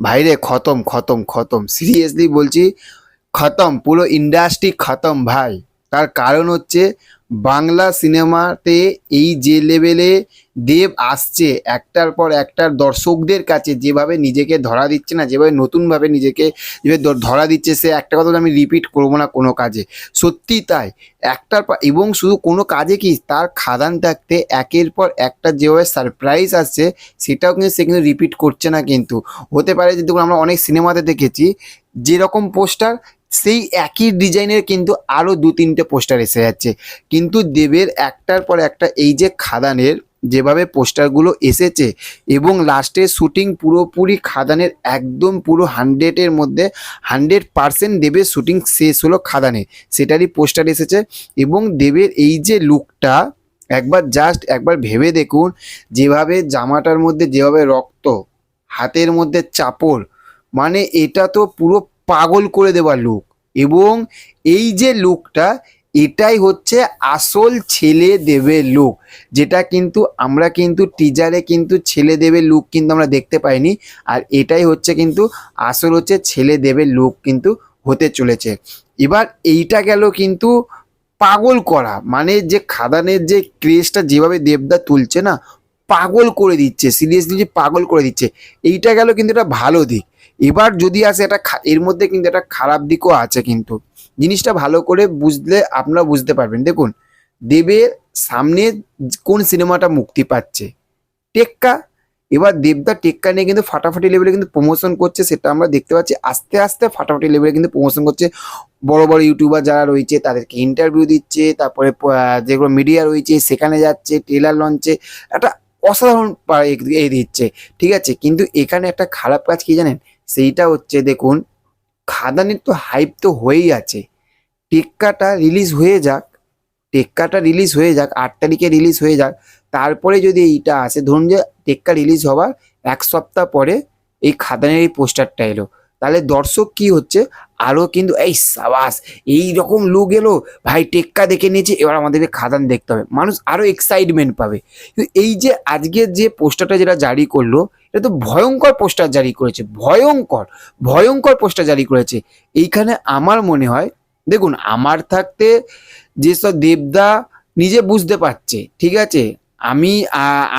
ভাইরে খতম খতম খতম। সিরিয়াসলি বলছি খতম পুরো ইন্ডাস্ট্রি খতম ভাই। তার কারণ হচ্ছে বাংলা সিনেমাতে এই যে লেভেলে দেব আসছে, একটার পর একটার দর্শকদের কাছে যেভাবে নিজেকে ধরা দিচ্ছে না, যেভাবে নতুনভাবে নিজেকে যেভাবে ধরা দিচ্ছে, সে একটা কথা আমি রিপিট করব না কোনো কাজে। সত্যি তাই। একটার পর, এবং শুধু কোনো কাজে কি, তার খাদান থাকতে একের পর একটা যেভাবে সারপ্রাইজ আসছে, সেটাও কিন্তু সে কিন্তু রিপিট করছে না কিন্তু। হতে পারে যে, দেখুন আমরা অনেক সিনেমাতে দেখেছি, যেরকম পোস্টার সেই একই ডিজাইনের কিন্তু আরও দু তিনটে পোস্টার এসে যাচ্ছে। কিন্তু দেবের একটার পর একটা এই যে খাদানের যেভাবে পোস্টারগুলো এসেছে এবং লাস্টে শুটিং পুরোপুরি খাদানের একদম পুরো হান্ড্রেডের মধ্যে হান্ড্রেড পারসেন্ট দেবের শুটিং শেষ হলো খাদানে, সেটারই পোস্টার এসেছে এবং দেবের এই যে লুকটা একবার জাস্ট একবার ভেবে দেখুন, যেভাবে জামাটার মধ্যে যেভাবে রক্ত, হাতের মধ্যে চাপড় মানে এটা তো পুরো পাগল করে দেওয়ার লুক এবং এই যে লুকটা, এটাই হচ্ছে আসল ছেলে দেবে লুক। যেটা কিন্তু, আমরা কিন্তু টিজারে কিন্তু ছেলে দেবে লুক কিন্তু আমরা দেখতে পাইনি। আর এটাই হচ্ছে কিন্তু, আসল হচ্ছে ছেলে দেবে লুক কিন্তু হতে চলেছে। এবার এইটা গেল কিন্তু পাগল করা। মানে যে খাদানের যে ক্রেজটা যেভাবে দেবদা তুলছে না, পাগল করে দিচ্ছে। সিরিয়াসলি যে পাগল করে দিচ্ছে। এইটা গেল কিন্তু এটা ভালো দিক। এবার যদি আসে, এটা এর মধ্যে কিন্তু একটা খারাপ দিকও আছে কিন্তু। জিনিসটা ভালো করে বুঝলে আপনারা বুঝতে পারবেন। দেখুন, দেবের সামনে কোন সিনেমাটা মুক্তি পাচ্ছে? টেক্কা। এবার দেবদা টেক্কা নিয়ে কিন্তু ফাটাফাটি লেভেলে কিন্তু প্রমোশন করছে, সেটা আমরা দেখতে পাচ্ছি। আস্তে আস্তে ফাটাফাটি লেভেলে কিন্তু প্রমোশন করছে। বড় বড় ইউটিউবার যারা রয়েছে, তাদেরকে ইন্টারভিউ দিচ্ছে, তারপরে যেগুলো মিডিয়া রয়েছে, সেখানে যাচ্ছে ট্রেলার লঞ্চে একটা অসাধারণ এ দিচ্ছে। ঠিক আছে? কিন্তু এখানে একটা খারাপ কাজ কি জানেন? সেইটা হচ্ছে দেখুন, খাদানের তো হাইপ তো হয়েই আছে। টেক্কাটা রিলিজ হয়ে যাক, টেক্কাটা রিলিজ হয়ে যাক, আট তারিখে রিলিজ হয়ে যাক, তারপরে যদি এইটা আসে, ধরুন যে টেক্কা রিলিজ হওয়ার এক সপ্তাহ পরে এই খাদানের এই পোস্টারটা এলো। তাহলে দর্শক কি হচ্ছে? আরও কিন্তু, এই সাবাস এই রকম লুক এলো। ভাই, টেক্কা দেখে নিয়েছে, এবার আমাদেরকে খাদান দেখতে হবে। মানুষ আরও এক্সাইটমেন্ট পাবে। কিন্তু এই যে আজকের যে পোস্টারটা যেটা জারি করল, এটা তো ভয়ঙ্কর পোস্টার জারি করেছে, ভয়ঙ্কর ভয়ঙ্কর পোস্টার জারি করেছে। এইখানে আমার মনে হয়, দেখুন, আমার থাকতে যেসব দেবদা নিজে বুঝতে পারছে, ঠিক আছে? আমি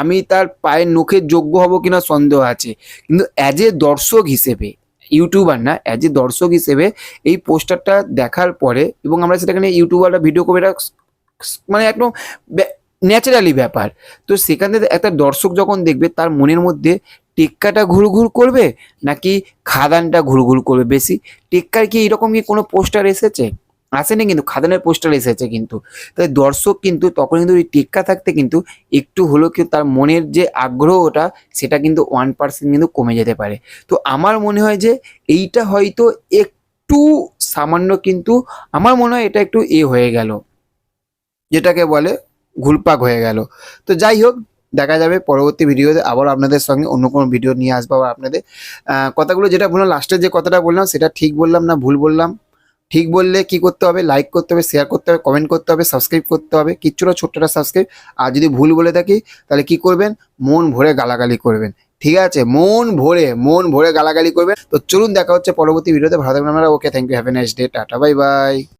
আমি তার পায়ের নখের যোগ্য হব কিনা সন্দেহ আছে। কিন্তু অ্যাজ এ দর্শক হিসেবে ইউটিউবার না অ্যাজ এ দর্শক হিসেবে এই পোস্টারটা দেখার পরে এবং আমরা সেটাখানে ইউটিউবাররা ভিডিও করে মানে একদম ন্যাচারালি ব্যাপার। তো সেখান থেকে একটা দর্শক যখন দেখবে তার মনের মধ্যে টেক্কাটা ঘুরঘুর করবে নাকি খাদানটা ঘুরঘুর করবে? বেশি টেক্কার কি এরকম কি কোনো পোস্টার এসেছে? আসেনি কিন্তু খাদানের পোস্টার এসেছে কিন্তু। তাই দর্শক কিন্তু তখন কিন্তু ওই টেক্কা থাকতে কিন্তু একটু হলেও কিন্তু তার মনের যে আগ্রহটা সেটা কিন্তু ওয়ান পার্সেন্ট কিন্তু কমে যেতে পারে। তো আমার মনে হয় যে এইটা হয়তো একটু সামান্য কিন্তু, আমার মনে হয় এটা একটু এ হয়ে গেল। যেটাকে বলে ঘুরপাক হয়ে গেল। তো যাই হোক, দেখা যাবে পরবর্তী ভিডিওতে আবার আপনাদের সঙ্গে অন্য কোনো ভিডিও নিয়ে আসব আবার আপনাদের। কথাগুলো যেটা বললাম লাস্টে যে কথাটা বললাম, সেটা ঠিক বললাম না ভুল বললাম? ঠিক বললে কি করতে হবে? লাইক করতে হবে শেয়ার করতে হবে কমেন্ট করতে হবে সাবস্ক্রাইব করতে হবে কিচ্ছুটা ছোট্টটা সাবস্ক্রাইব আর যদি ভুল বলে থাকি, তাহলে কি করবেন? মন ভরে গালাগালি করবেন। ঠিক আছে? মন ভরে মন ভরে গালাগালি করবেন। তো চলুন, দেখা হচ্ছে পরবর্তী ভিডিওতে ভালো থাকবেন আমরা okay thank you have a nice day tata bye bye